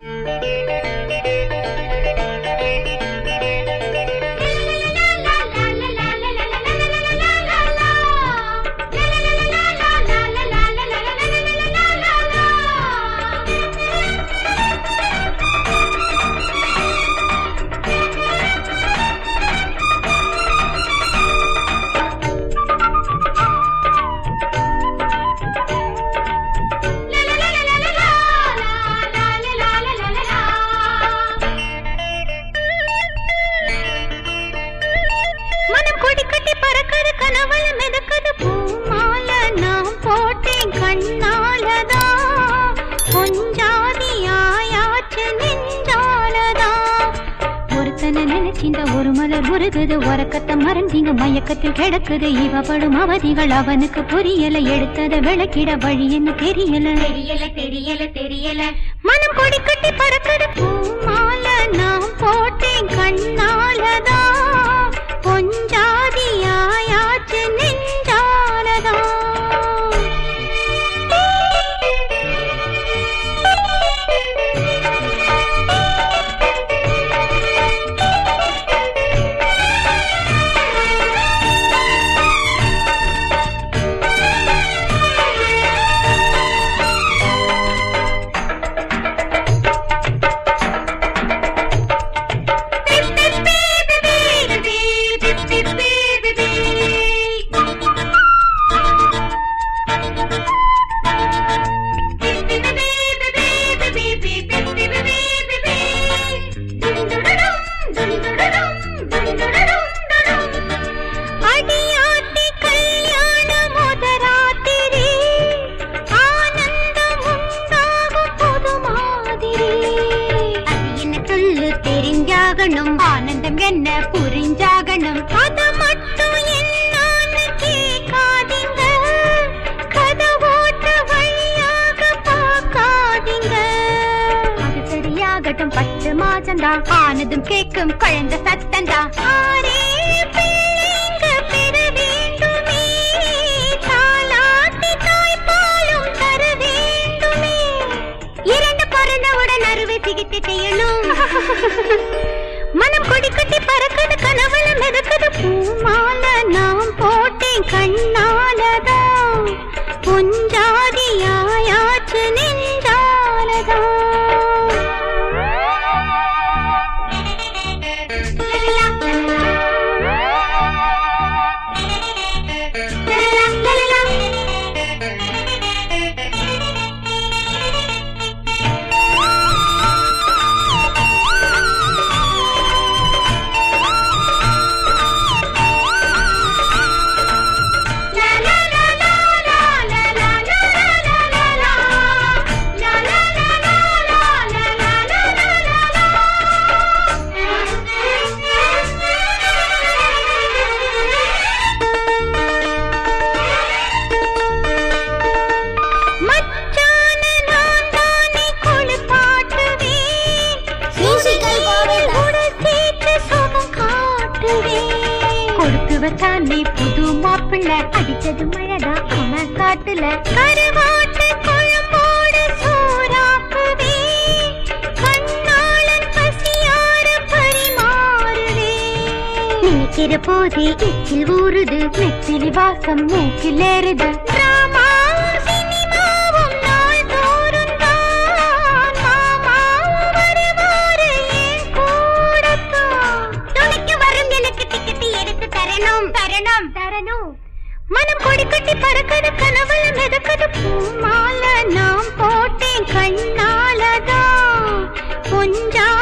மனம் போட்டேன் கண்ணாலதா? கொஞ்சாதி ஆயாச்சு நெஞ்சாலதா ஒருத்தனை நினைச்சிந்த ஒரு மலர் உருகுது உறக்கத்தை மறந்தீங்க மயக்கத்தில் கிடக்குது. இவ படும் அவதிகள் அவனுக்கு புரியல எடுத்ததை விளக்கிட வழி என்ன தெரியல? தெரியல தெரியல தெரியல. மனம் கொடி கட்டி பறக்குது. பூமால நான் போட்டேன் கண்ணாலதா? தெரிஞ்சாகணும் ஆனந்தம் என்ன புரிஞ்சாகணும். அது மட்டும் என்னான்னு கேட்காதீங்க. கதவோட்ட வழியாக பார்க்காதீங்க. அது சரியாகட்டும் பத்து மாசம்தான் ஆனதும் கேட்கும் குழந்த சத்தம்தான் ஆரே பிள்ளைங்க பெற வேண்டுமே. தாலாட்டி தாய்ப்பாலும் தர சிகிச்சை செய்யணும். மனம் கொடி கட்டி பறக்குது கனவுல மிதக்குது காட்டுவேன். புது மாப்பிள்ள. அடிச்சது மழைதா அவன் காட்டுல. கருவாட்டு குழம்போடு சோறாக்குவே. கண்ணாளன் பசியார பரிமாறுவே. நினைக்கிற போதே எச்சில் ஊறுது மெச்சிலி வாசம் மூக்கில் ஏறுது. தரணும் தரணும். மனம் கொடி கட்டி பறக்குது கனவுல மிதக்குது பூமால நாம் போட்டேன் கண்ணாலதான். கொஞ்சம்